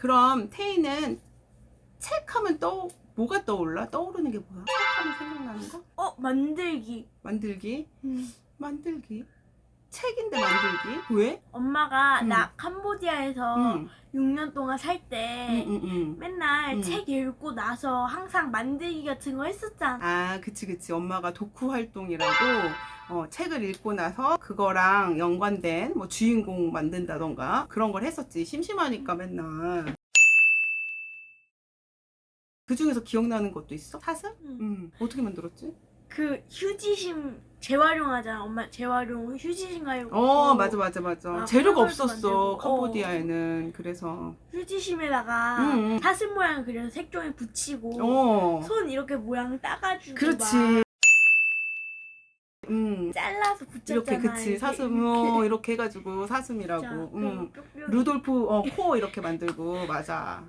그럼 태희는 책 하면 떠 뭐가 떠올라? 떠오르는 게 뭐야? 책 하면 생각나는 거? 어 만들기. 만들기? 음. 만들기? 책인데 만들기? 왜? 엄마가 음. 나 캄보디아에서 응. 6년 동안 살때 응, 응, 응. 맨날 음. 책 읽고 나서 항상 만들기 같은 거 했었잖아. 아, 그치, 그치. 엄마가 독후 활동이라고 어, 책을 읽고 나서 그거랑 연관된 뭐 주인공 만든다던가 그런 걸 했었지. 심심하니까 맨날. 그 중에서 기억나는 것도 있어? 사슴? 음. 응. 어떻게 만들었지? 그 휴지심 재활용하잖아. 엄마 재활용 휴지심 가지고. 어, 맞아, 맞아, 맞아. 아, 재료가 없었어. 만들고. 캄보디아에는. 그래서. 휴지심에다가 음, 음. 사슴 모양 그려서 색종이 붙이고 어. 손 이렇게 모양 따가지고 그렇지. 막 음. 잘라서 붙였잖아. 이렇게, 그치. 사슴, 어, 이렇게 해가지고 사슴이라고. 음. 루... 루돌프, 어, 코 이렇게 만들고. 맞아.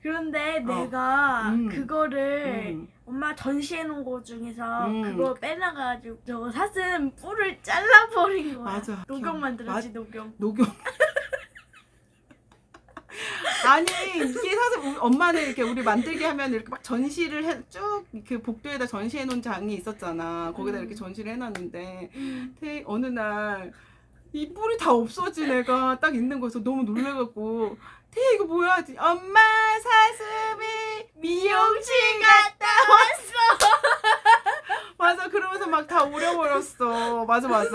그런데 어. 내가 음. 그거를 음. 엄마 전시해 놓은 거 중에서 음. 그거 빼놔가지고 저거 사슴 뿔을 잘라버린 거야. 맞아. 녹용 만들었지 녹용. 녹용. 아니 이게 사실 엄마는 이렇게 우리 만들게 하면 이렇게 막 전시를 해, 쭉 이렇게 복도에다 전시해 놓은 장이 있었잖아. 거기다 음. 이렇게 전시를 해놨는데 음. 태 어느 날 이 뿔이 다 없어진 애가 딱 있는 거여서 너무 놀래갖고 태희 이거 뭐야? 엄마 사슴이 미용실 갔다 왔어. 맞아 그러면서 막다 우려버렸어. 맞아 맞아.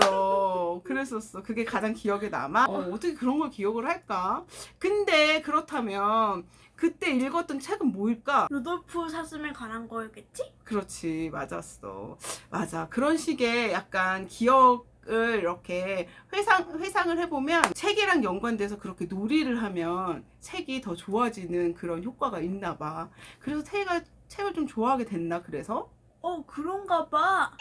그랬었어. 그게 가장 기억에 남아. 어, 어떻게 그런 걸 기억을 할까? 근데 그렇다면 그때 읽었던 책은 뭐일까? 루돌프 사슴에 관한 거였겠지? 그렇지 맞았어. 맞아 그런 식의 약간 기억 을 이렇게 회상 회상을 해보면 책이랑 연관돼서 그렇게 놀이를 하면 책이 더 좋아지는 그런 효과가 있나 봐. 그래서 태희가 책을 좀 좋아하게 됐나 그래서? 어 그런가 봐.